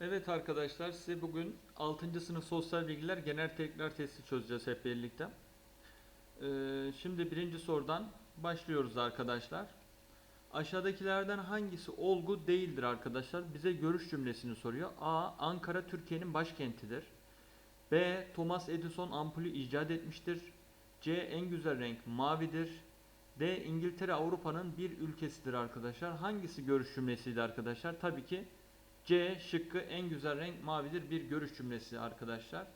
Evet arkadaşlar size bugün 6. sınıf sosyal bilgiler genel tekrar testi çözeceğiz hep birlikte. Ee, şimdi birinci sorudan başlıyoruz arkadaşlar. Aşağıdakilerden hangisi olgu değildir arkadaşlar? Bize görüş cümlesini soruyor. A. Ankara Türkiye'nin başkentidir. B. Thomas Edison ampulü icat etmiştir. C. En güzel renk mavidir. D. İngiltere Avrupa'nın bir ülkesidir arkadaşlar. Hangisi görüş cümlesiydi arkadaşlar? Tabii ki C şıkkı en güzel renk mavidir bir görüş cümlesi arkadaşlar.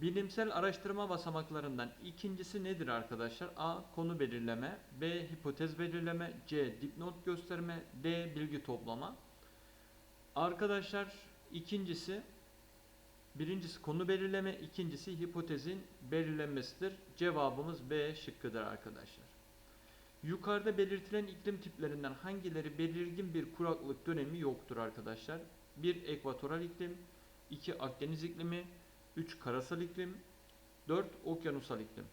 Bilimsel araştırma basamaklarından ikincisi nedir arkadaşlar? A. Konu belirleme B. Hipotez belirleme C. Dipnot gösterme D. Bilgi toplama Arkadaşlar ikincisi Birincisi konu belirleme, ikincisi hipotezin belirlenmesidir. Cevabımız B şıkkıdır arkadaşlar. Yukarıda belirtilen iklim tiplerinden hangileri belirgin bir kuraklık dönemi yoktur arkadaşlar? 1. Ekvatoral iklim 2. Akdeniz iklimi 3. Karasal iklim 4. Okyanusal iklim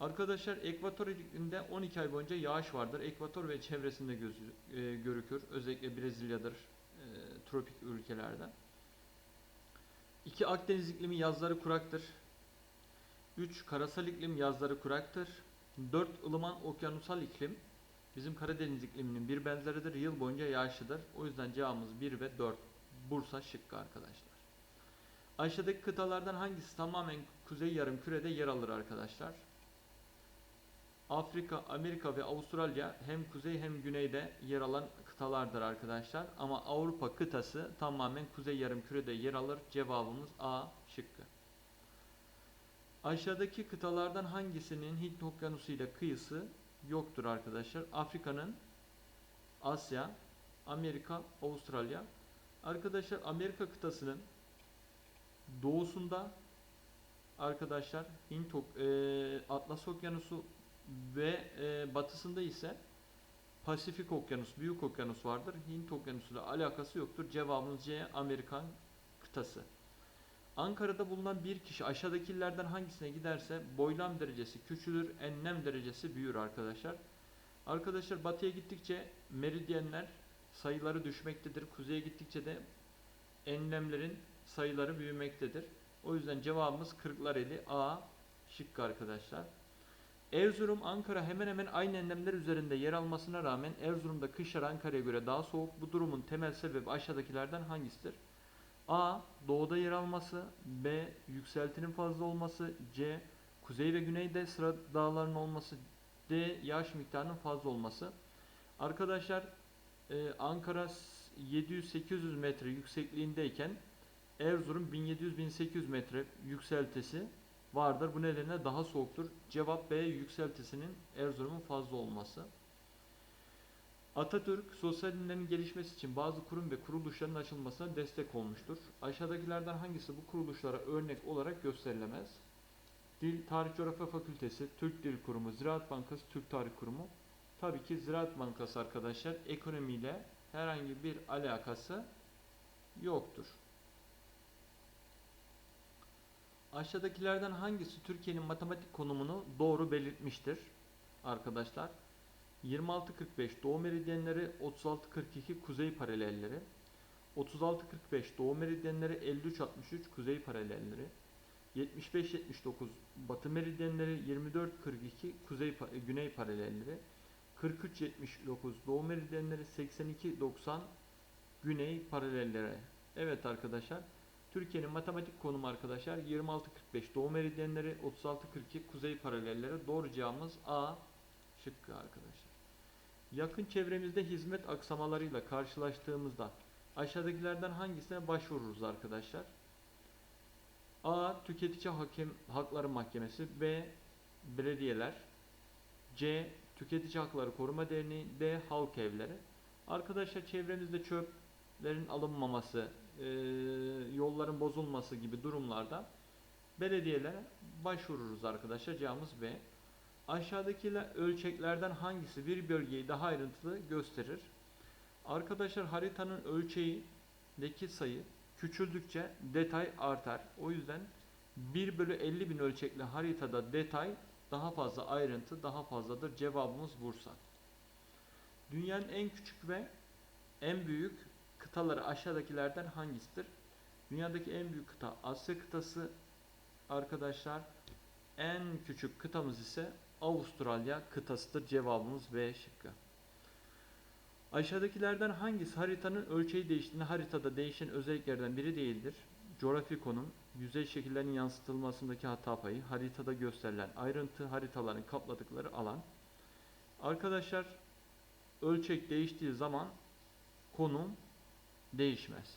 Arkadaşlar ekvatoral iklimde 12 ay boyunca yağış vardır. Ekvator ve çevresinde gözü, e, görükür. Özellikle Brezilya'dır, e, tropik ülkelerde. 2. Akdeniz iklimi yazları kuraktır. 3. Karasal iklim yazları kuraktır. 4 ılıman okyanusal iklim bizim Karadeniz ikliminin bir benzeridir. Yıl boyunca yağışlıdır. O yüzden cevabımız 1 ve 4. Bursa şıkkı arkadaşlar. Aşağıdaki kıtalardan hangisi tamamen kuzey yarım kürede yer alır arkadaşlar? Afrika, Amerika ve Avustralya hem kuzey hem güneyde yer alan kıtalardır arkadaşlar. Ama Avrupa kıtası tamamen kuzey yarım kürede yer alır. Cevabımız A şıkkı. Aşağıdaki kıtalardan hangisinin Hint Okyanusu ile kıyısı yoktur arkadaşlar? Afrika'nın Asya, Amerika, Avustralya. Arkadaşlar Amerika kıtasının doğusunda arkadaşlar Hint e, Atlas Okyanusu ve e, batısında ise Pasifik Okyanus, Büyük Okyanus vardır. Hint Okyanusu ile alakası yoktur. Cevabımız C Amerikan kıtası. Ankara'da bulunan bir kişi aşağıdakilerden hangisine giderse boylam derecesi küçülür, enlem derecesi büyür arkadaşlar. Arkadaşlar batıya gittikçe meridyenler sayıları düşmektedir. Kuzeye gittikçe de enlemlerin sayıları büyümektedir. O yüzden cevabımız Kırklareli A şıkkı arkadaşlar. Erzurum, Ankara hemen hemen aynı enlemler üzerinde yer almasına rağmen Erzurum'da kışlar Ankara'ya göre daha soğuk. Bu durumun temel sebebi aşağıdakilerden hangisidir? A. Doğuda yer alması B. Yükseltinin fazla olması C. Kuzey ve güneyde sıra dağların olması D. Yağış miktarının fazla olması Arkadaşlar e, Ankara 700-800 metre yüksekliğindeyken Erzurum 1700-1800 metre yükseltisi vardır. Bu nedenle daha soğuktur. Cevap B. Yükseltisinin Erzurum'un fazla olması. Atatürk sosyal dinlerin gelişmesi için bazı kurum ve kuruluşların açılmasına destek olmuştur. Aşağıdakilerden hangisi bu kuruluşlara örnek olarak gösterilemez? Dil, Tarih Coğrafya Fakültesi, Türk Dil Kurumu, Ziraat Bankası, Türk Tarih Kurumu. Tabii ki Ziraat Bankası arkadaşlar ekonomiyle herhangi bir alakası yoktur. Aşağıdakilerden hangisi Türkiye'nin matematik konumunu doğru belirtmiştir? Arkadaşlar 26-45 doğu meridyenleri, 36-42 kuzey paralelleri, 36-45 doğu meridyenleri, 53-63 kuzey paralelleri, 75-79 batı meridyenleri, 24-42 kuzey güney paralelleri, 43-79 doğu meridyenleri, 82-90 güney paralelleri. Evet arkadaşlar. Türkiye'nin matematik konumu arkadaşlar 26-45 doğu meridyenleri, 36-42 kuzey paralelleri. Doğru cevabımız A şıkkı arkadaşlar. Yakın çevremizde hizmet aksamalarıyla karşılaştığımızda aşağıdakilerden hangisine başvururuz arkadaşlar? A. Tüketici hakem, Hakları Mahkemesi B. Belediyeler C. Tüketici Hakları Koruma Derneği D. Halk Evleri Arkadaşlar çevremizde çöplerin alınmaması, e, yolların bozulması gibi durumlarda belediyelere başvururuz arkadaşlar. Cevabımız B. Aşağıdaki ölçeklerden hangisi bir bölgeyi daha ayrıntılı gösterir? Arkadaşlar haritanın ölçeğindeki sayı küçüldükçe detay artar. O yüzden 1 bölü 50 bin ölçekli haritada detay daha fazla ayrıntı daha fazladır. Cevabımız Bursa. Dünyanın en küçük ve en büyük kıtaları aşağıdakilerden hangisidir? Dünyadaki en büyük kıta Asya kıtası arkadaşlar. En küçük kıtamız ise Avustralya kıtasıdır. Cevabımız B şıkkı. Aşağıdakilerden hangisi haritanın ölçeği değiştiğinde haritada değişen özelliklerden biri değildir? Coğrafi konum, yüzey şekillerinin yansıtılmasındaki hata payı, haritada gösterilen ayrıntı, haritaların kapladıkları alan. Arkadaşlar ölçek değiştiği zaman konum değişmez.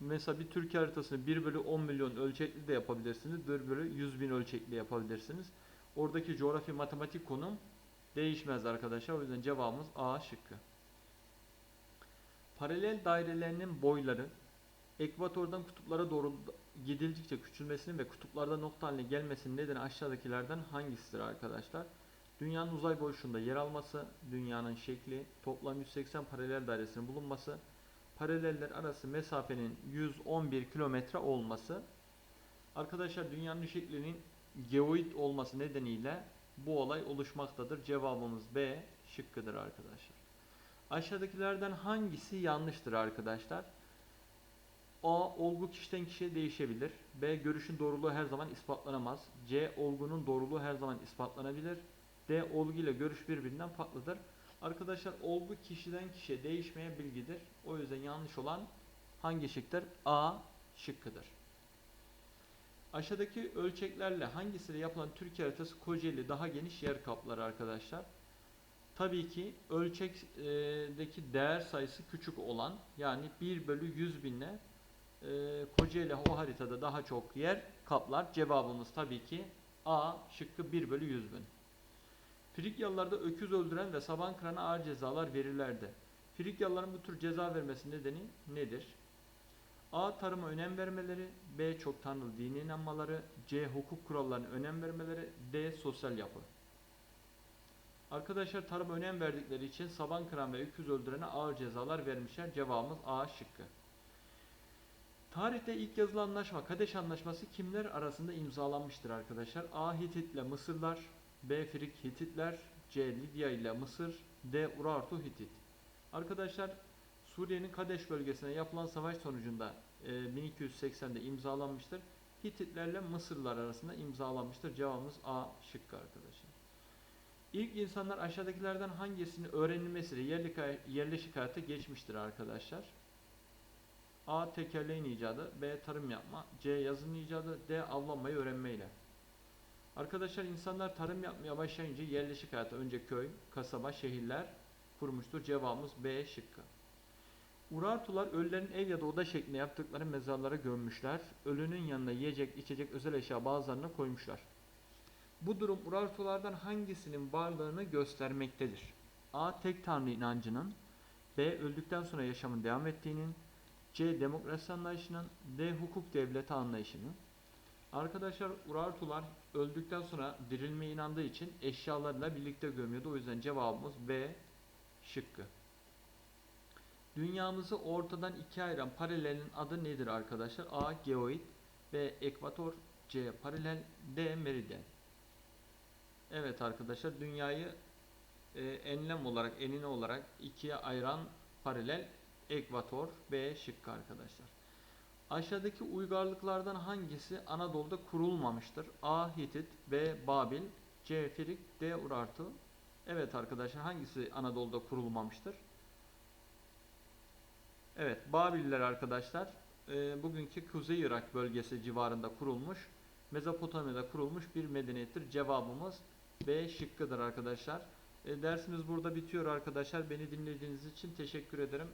Mesela bir Türkiye haritasını 1 bölü 10 milyon ölçekli de yapabilirsiniz. 1 bölü 100 bin ölçekli yapabilirsiniz. Oradaki coğrafi matematik konum değişmez arkadaşlar. O yüzden cevabımız A şıkkı. Paralel dairelerinin boyları ekvatordan kutuplara doğru gidildikçe küçülmesinin ve kutuplarda nokta haline gelmesinin nedeni aşağıdakilerden hangisidir arkadaşlar? Dünyanın uzay boşluğunda yer alması, dünyanın şekli, toplam 180 paralel dairesinin bulunması, paraleller arası mesafenin 111 kilometre olması. Arkadaşlar dünyanın şeklinin geoid olması nedeniyle bu olay oluşmaktadır. Cevabımız B şıkkıdır arkadaşlar. Aşağıdakilerden hangisi yanlıştır arkadaşlar? A. Olgu kişiden kişiye değişebilir. B. Görüşün doğruluğu her zaman ispatlanamaz. C. Olgunun doğruluğu her zaman ispatlanabilir. D. Olgu ile görüş birbirinden farklıdır. Arkadaşlar olgu kişiden kişiye değişmeye bilgidir. O yüzden yanlış olan hangi şıktır? A şıkkıdır. Aşağıdaki ölçeklerle hangisiyle yapılan Türkiye haritası Kocaeli daha geniş yer kaplar arkadaşlar? Tabii ki ölçekteki değer sayısı küçük olan yani 1 bölü 100 binle e, Kocaeli o haritada daha çok yer kaplar. Cevabımız tabii ki A şıkkı 1 bölü 100 bin. Frikyalılarda öküz öldüren ve saban kırana ağır cezalar verirlerdi. Frikyalıların bu tür ceza vermesi nedeni nedir? A. Tarıma önem vermeleri B. Çok tanrılı dini inanmaları C. Hukuk kurallarına önem vermeleri D. Sosyal yapı Arkadaşlar tarıma önem verdikleri için saban kıran ve öküz öldürene ağır cezalar vermişler. Cevabımız A şıkkı. Tarihte ilk yazılı anlaşma Kadeş Anlaşması kimler arasında imzalanmıştır arkadaşlar? A. Hitit ile Mısırlar B. Frig Hititler C. Lidya ile Mısır D. Urartu Hitit Arkadaşlar Suriye'nin Kadeş bölgesine yapılan savaş sonucunda e, 1280'de imzalanmıştır. Hititlerle Mısırlılar arasında imzalanmıştır. Cevabımız A şıkkı arkadaşlar. İlk insanlar aşağıdakilerden hangisini öğrenilmesiyle yerli, yerleşik hayata geçmiştir arkadaşlar? A. Tekerleğin icadı B. Tarım yapma C. Yazının icadı D. Avlanmayı öğrenmeyle Arkadaşlar insanlar tarım yapmaya başlayınca yerleşik hayata önce köy, kasaba, şehirler kurmuştur. Cevabımız B şıkkı. Urartular ölülerin ev ya da oda şeklinde yaptıkları mezarlara gömmüşler. Ölünün yanına yiyecek, içecek özel eşya bazılarına koymuşlar. Bu durum Urartulardan hangisinin varlığını göstermektedir? A. Tek tanrı inancının B. Öldükten sonra yaşamın devam ettiğinin C. Demokrasi anlayışının D. Hukuk devleti anlayışının Arkadaşlar Urartular öldükten sonra dirilme inandığı için eşyalarla birlikte gömüyordu. O yüzden cevabımız B şıkkı. Dünyamızı ortadan ikiye ayıran paralelin adı nedir arkadaşlar? A. Geoid B. Ekvator C. Paralel D. Meridyen Evet arkadaşlar dünyayı e, enlem olarak enine olarak ikiye ayıran paralel ekvator B şıkkı arkadaşlar. Aşağıdaki uygarlıklardan hangisi Anadolu'da kurulmamıştır? A. Hitit B. Babil C. Firik D. Urartu Evet arkadaşlar hangisi Anadolu'da kurulmamıştır? Evet Babiller arkadaşlar e, bugünkü Kuzey Irak bölgesi civarında kurulmuş Mezopotamya'da kurulmuş bir medeniyettir. Cevabımız B şıkkıdır arkadaşlar. E, dersimiz burada bitiyor arkadaşlar. Beni dinlediğiniz için teşekkür ederim.